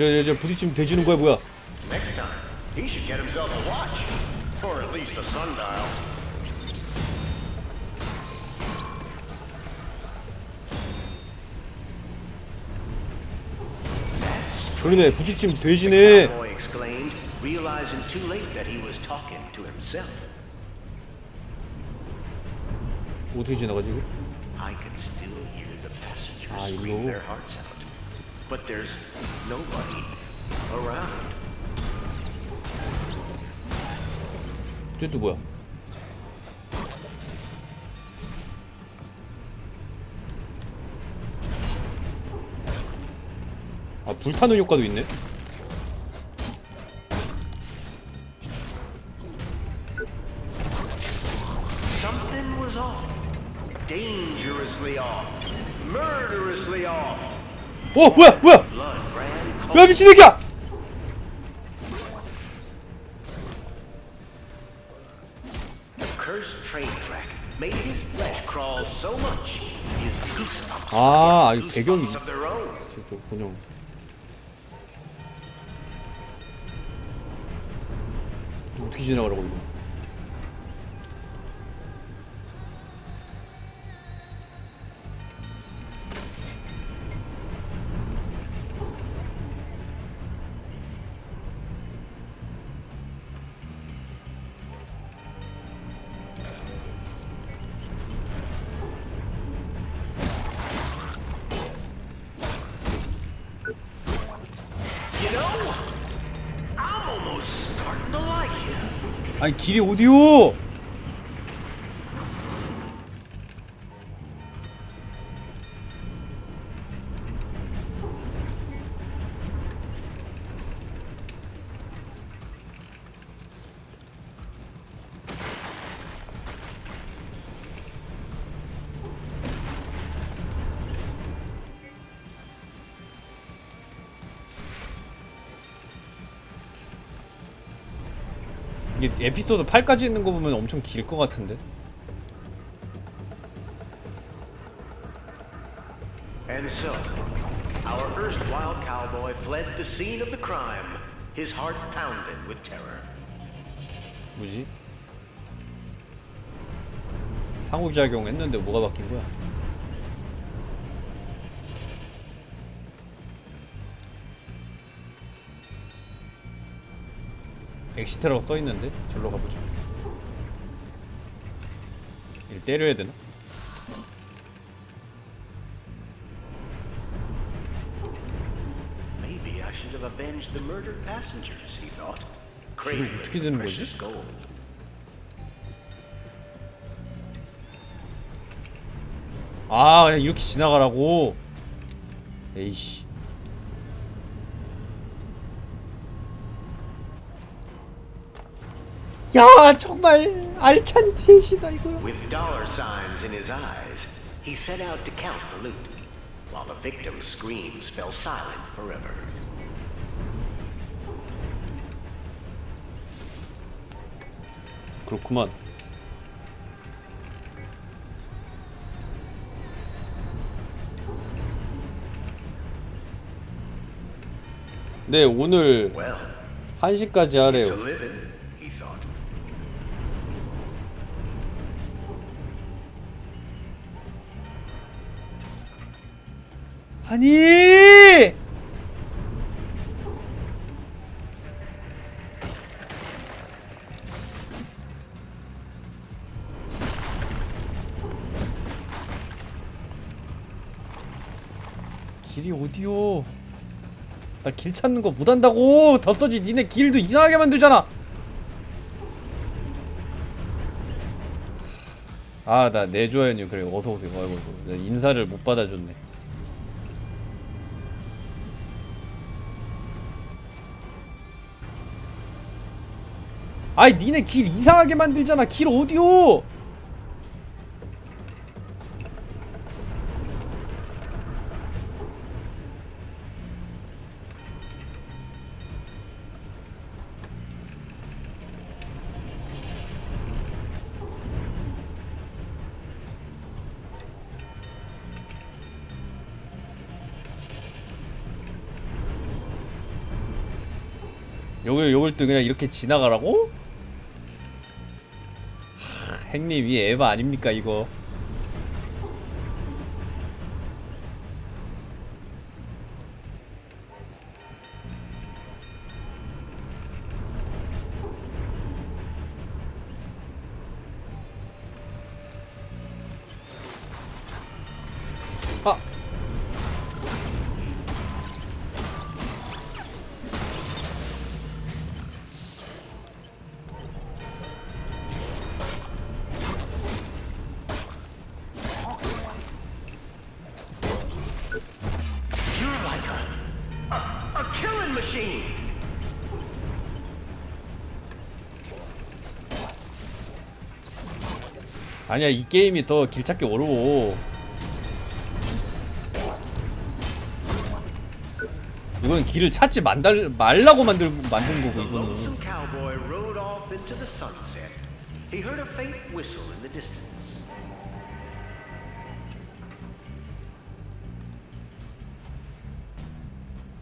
저, 저, 부딪히면 돼지는 거야 뭐야 Next time, he should get himself a watch. Or at least a sundial. 그러네 부딪히면 돼지네 Boy exclaimed, realizing too late that he was talking to himself. 어떻게 지나가지 이거? I can still hear the passengers Ah, scream 일로. their hearts out. But there's nobody around. 쟤또 뭐야 아 불타는 효과도 있네 어 뭐야 뭐야 야. 미친 새끼야 아 이 배경이. 저 번영 어떻게 지나가라고 이거 아니 길이 어디요 이게 에피소드 8까지 있는 거 보면 엄청 길 것 같은데 And so, our erstwhile cowboy fled the scene of the crime, his heart pounding with terror. 뭐지? 상호작용 했는데 뭐가 바뀐 거야? 엑시트라고 써있는데? 절로 가보죠 일 때려야 되나? 길을 어떻게 되는 거지? 아 그냥 이렇게 지나가라고 에이씨 야 정말 알찬 DLC다 이거 With dollar signs in his eyes, he set out to count the loot, while the victim's screams fell silent forever. 그렇구만 네 오늘 Well, 1시까지 to 하래요 live in, 아니! 길이 어디요? 나 길 찾는 거 못한다고! 더 써지 니네 길도 이상하게 만들잖아! 아 나 내줘야니 그래. 어서 오세요. 아이고 아이고. 나 인사를 못 받아줬네 아이 니네 길 이상하게 만들잖아 길 어디요 여기 요걸 또 그냥 이렇게 지나가라고? 하, 행님 이 에바 아닙니까 이거 아니야 이 게임이 더 길 찾기 어려워 이건 길을 찾지 만달, 말라고 만들, 만든 거고 이거는.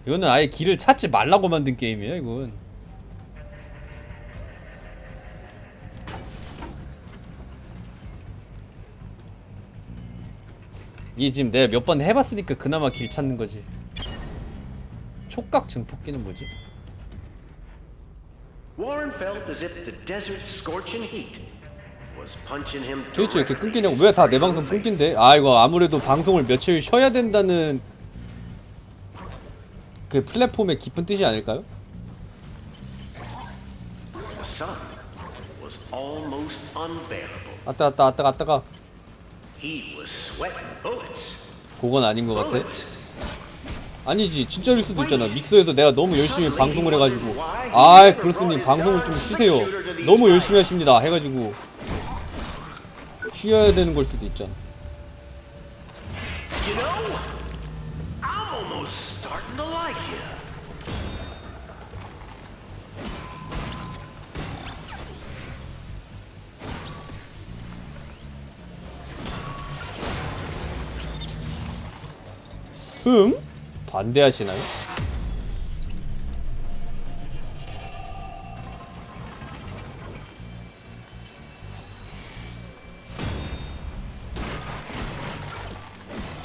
이거는 아예 길을 찾지 말라고 만든 게임이에요 이건 이게 지금 내가 몇 번 해봤으니까 그나마 길 찾는 거지 촉각 증폭기는 뭐지? Warren felt as if the desert's scorching heat was punching him 도대체 이렇게 끊기냐고 왜 다 내 방송. 끊긴대? 아 이거 아무래도 방송을 며칠 쉬어야 된다는 그 플랫폼의 깊은 뜻이 아닐까요? The sun was almost unbearable. 아따 아따 아따 아따가 그건 아닌 것 같아. 아니지. 진짜일 수도 있잖아. 믹서에서 내가 너무 열심히 방송을 해가지고. 아 그렇습니다. 방송을 좀 쉬세요. 너무 열심히 하십니다. 해가지고. 쉬어야 되는 걸 수도 있잖아 흠? 반대하시나요?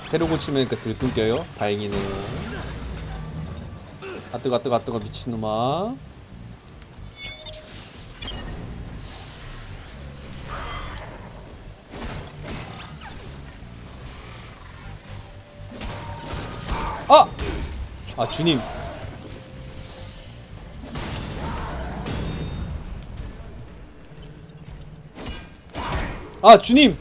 새로 고치면니까 들 끊겨요? 다행이네요 아 뜨거 아 뜨거 아 뜨거 미친놈아 아! 아 주님. 아 주님.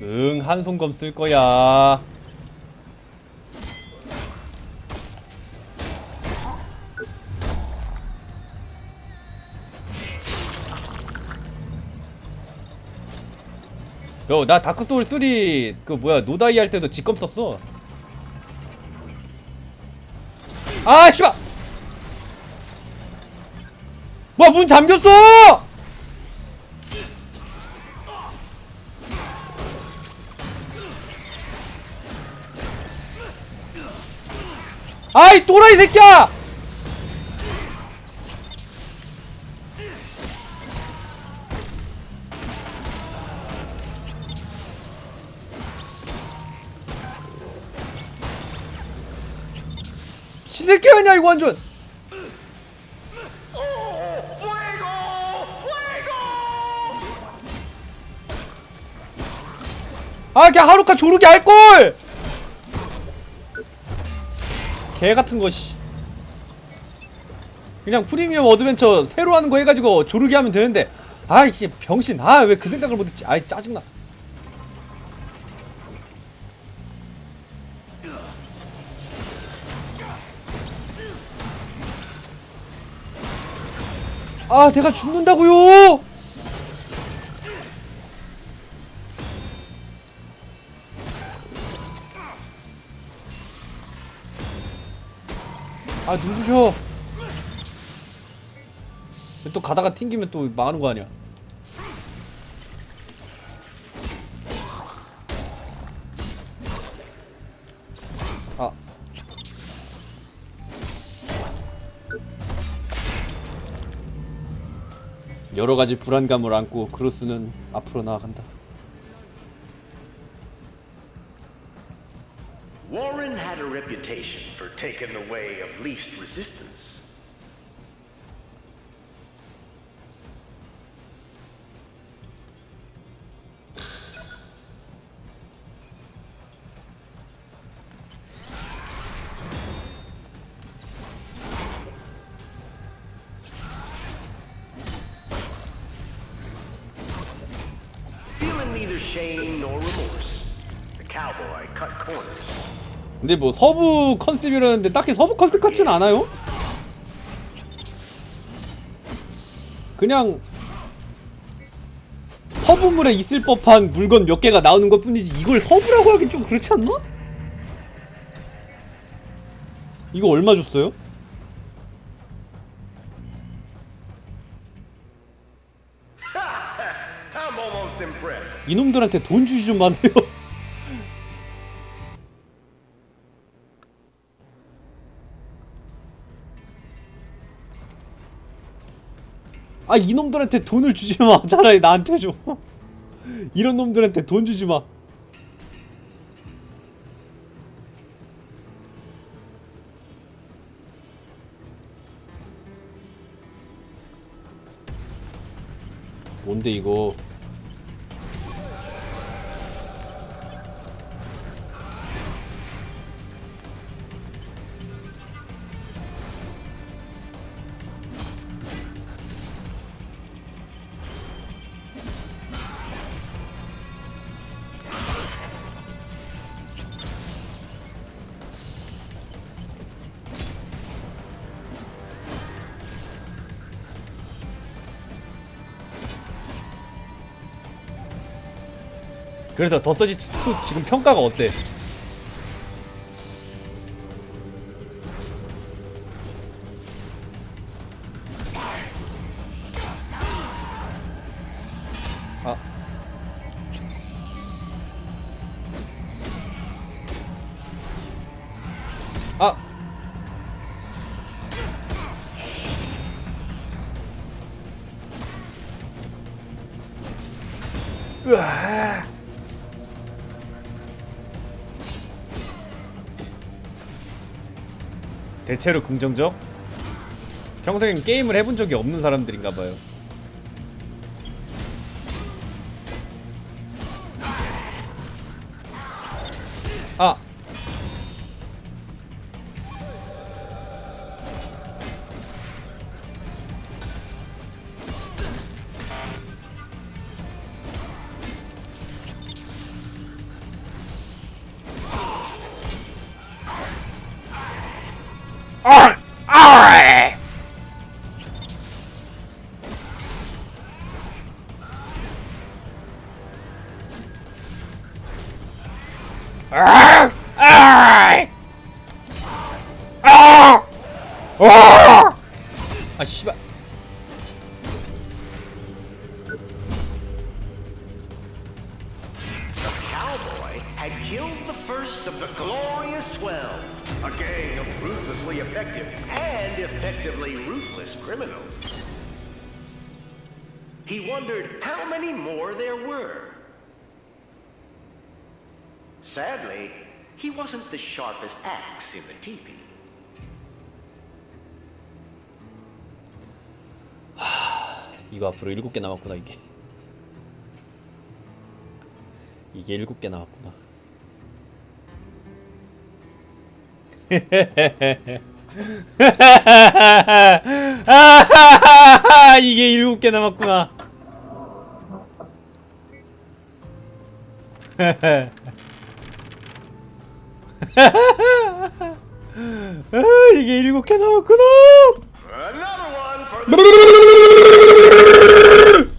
응 한손검 쓸 거야 나 다크 소울 3그 뭐야 노다이 할 때도 직검 썼어. 아, 씨발. 뭐야 문 잠겼어! 아이 또라이 새끼야! 새끼 아니야 이거 완전! 아 그냥 하루카 조르기 할걸! 개 같은 거씨. 그냥 프리미엄 어드벤처 새로 하는 거 해가지고 조르기 하면 되는데. 아이 씨 병신. 아 왜 그 생각을 못했지? 아이 짜증나 아 내가 죽는다고요? 아 누구셔. 또 가다가 튕기면 또 망하는 거 아니야 여러 가지 불안감을 안고 크루스는 앞으로 나아간다. Warren had a reputation for taking the way of least resistance. 근데 뭐 서부 컨셉이라는데 딱히 서부 컨셉 같진 않아요? 그냥 서부물에 있을 법한 물건 몇 개가 나오는 것 뿐이지 이걸 서부라고 하긴 좀 그렇지 않나? 이거 얼마 줬어요? 이놈들한테 돈 주지 좀 마세요 아 이놈들한테 돈을 주지 마. 차라리 나한테 줘. 이런 놈들한테 돈 주지 마. 뭔데 이거 그래서 더서지 2 지금 평가가 어때? 대체로 긍정적? 평생 게임을 해본 적이 없는 사람들인가 봐요. 아. killed the first of the glorious twelve, a gang of ruthlessly effective and effectively ruthless criminals. He wondered how many more there were. Sadly, he wasn't the sharpest axe in the teepee. 이거 앞으로 일곱 개 남았구나 이게. 이게 일곱 개 남았구나. 이게 일곱 개 남았구나. 아, 이게 일곱 개 남았구나.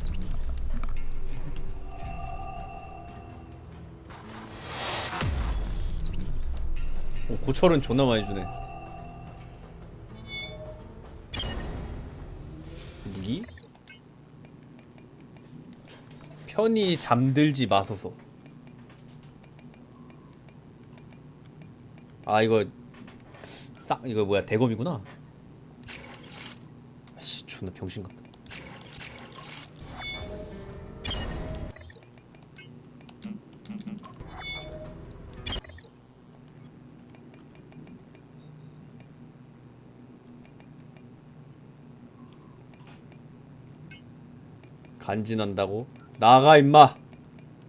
고철은 존나 많이 주네. 무기? 편히 잠들지 마소서. 아 이거 싹 이거 뭐야 대검이구나. 씨 존나 병신 같다. 간지난다고? 나가 임마.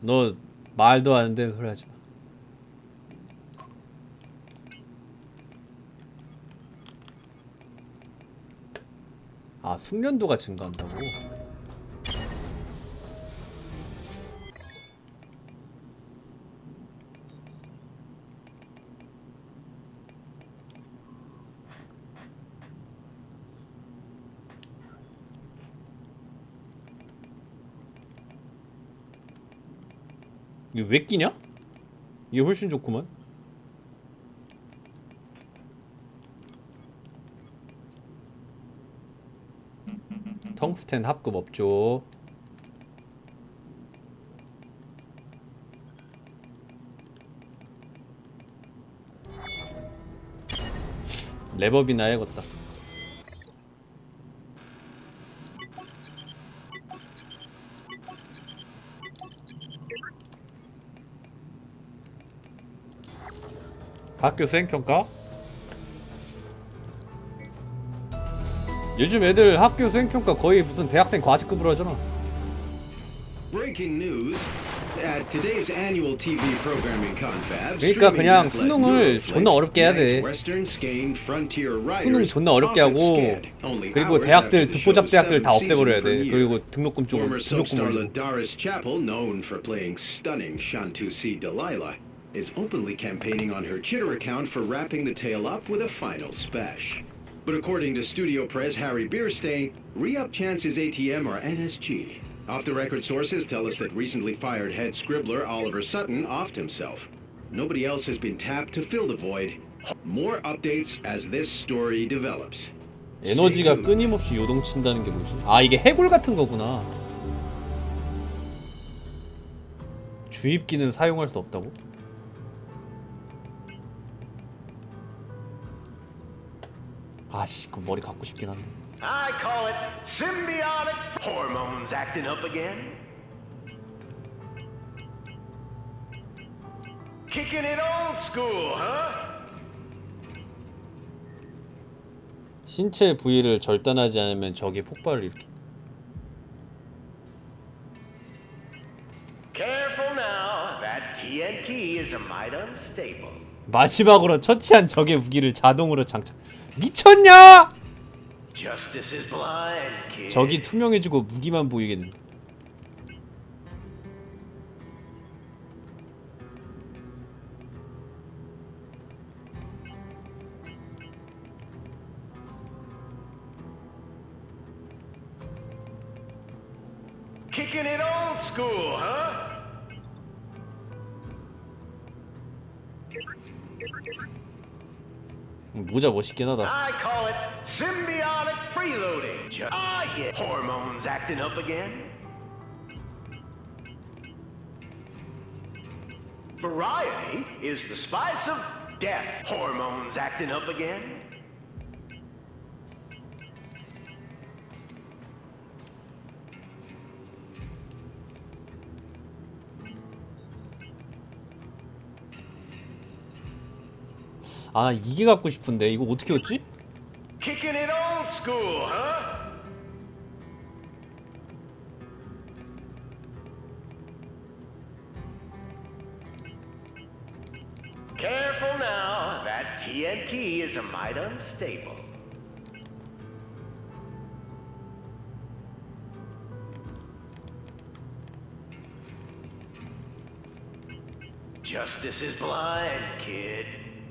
너 말도 안 되는 소리 하지 마. 아 숙련도가 증가한다고? 이거 왜 끼냐? 이게 훨씬 좋구만. 텅스텐 합급 없죠. 랩업이나 해야겠다. 학교 수행평가? 요즘 애들 학교 수행평가 거의 무슨 대학생 과직급으로 하잖아. 그러니까 그냥 수능을 존나 어렵게 해야 돼. 수능 존나 어렵게 하고 그리고 대학들 듣보잡 대학들 다 없애버려야 돼. 그리고 등록금 쪽으로 등록금 올리고. Doris Chappell, known for playing stunning Shantusi Delilah, is openly campaigning on her Chitter account for wrapping the tale up with a final spash. But according to Studio Press Harry Bierstein, re-up chances ATM are NSG. Off-the-record sources tell us that recently fired head scribbler Oliver Sutton offed himself. Nobody else has been tapped to fill the void. More updates as this story develops. 에너지가 끊임없이 요동친다는 게 뭐지? 아 이게 해골 같은 거구나. 주입기는 사용할 수 없다고? 아씨 그 머리 갖고 싶긴 한데. I call it symbiotic hormones acting up again. Kicking it old school, huh? 신체 부위를 절단하지 않으면 적이 폭발을 일으키. Careful now. That TNT is a mite unstable. 마지막으로 처치한 적의 무기를 자동으로 장착. 미쳤냐? 적이 투명해지고 무기만 보이겠네. 모자 멋있긴 하다. I call it symbiotic freeloading. Ju- Ah, yeah. Hormones acting up again. Variety is the spice of death. Hormones acting up again. 아 이게 갖고 싶은데 이거 어떻게 얻지?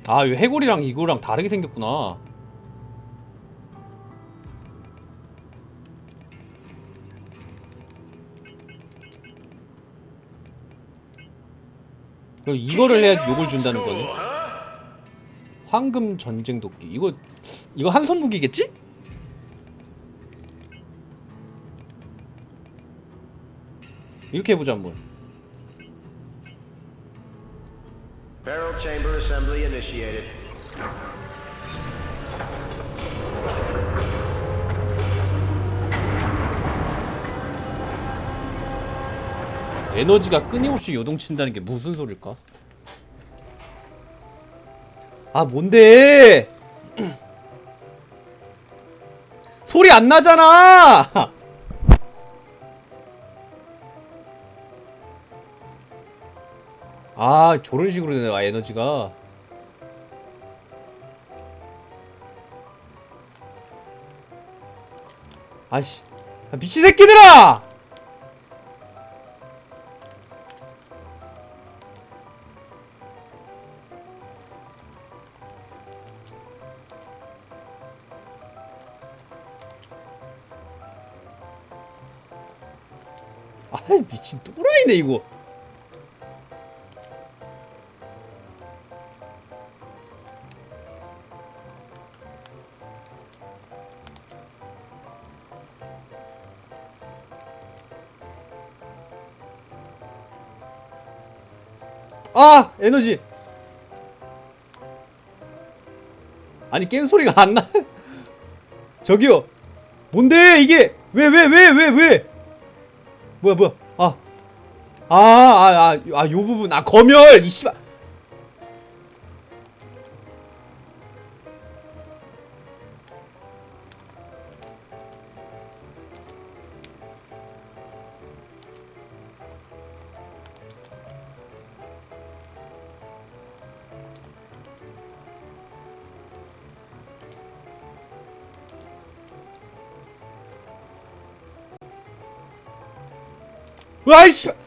아 이거 해골이랑 이거랑 다르게 생겼구나. 이거를 해야지 욕을 준다는 거네. 황금 전쟁 도끼. 이거 이거 한 손 무기겠지? 이렇게 해보자 한번. initiated. 에너지가 끊임없이 요동친다는 게 무슨 소릴까? 아 뭔데? 소리 안 나잖아! 아 저런 식으로 되네 아, 에너지가 아씨 아, 미친 새끼들아! 아이 미친 또라이네 이거 에너지 아니 게임 소리가 안 나. 저기요. 뭔데 이게 왜 왜 왜 왜 왜, 뭐야 뭐야 아. 아, 아, 아, 아, 요 부분, 아, 검열, 이 씨발. 와이 씨발.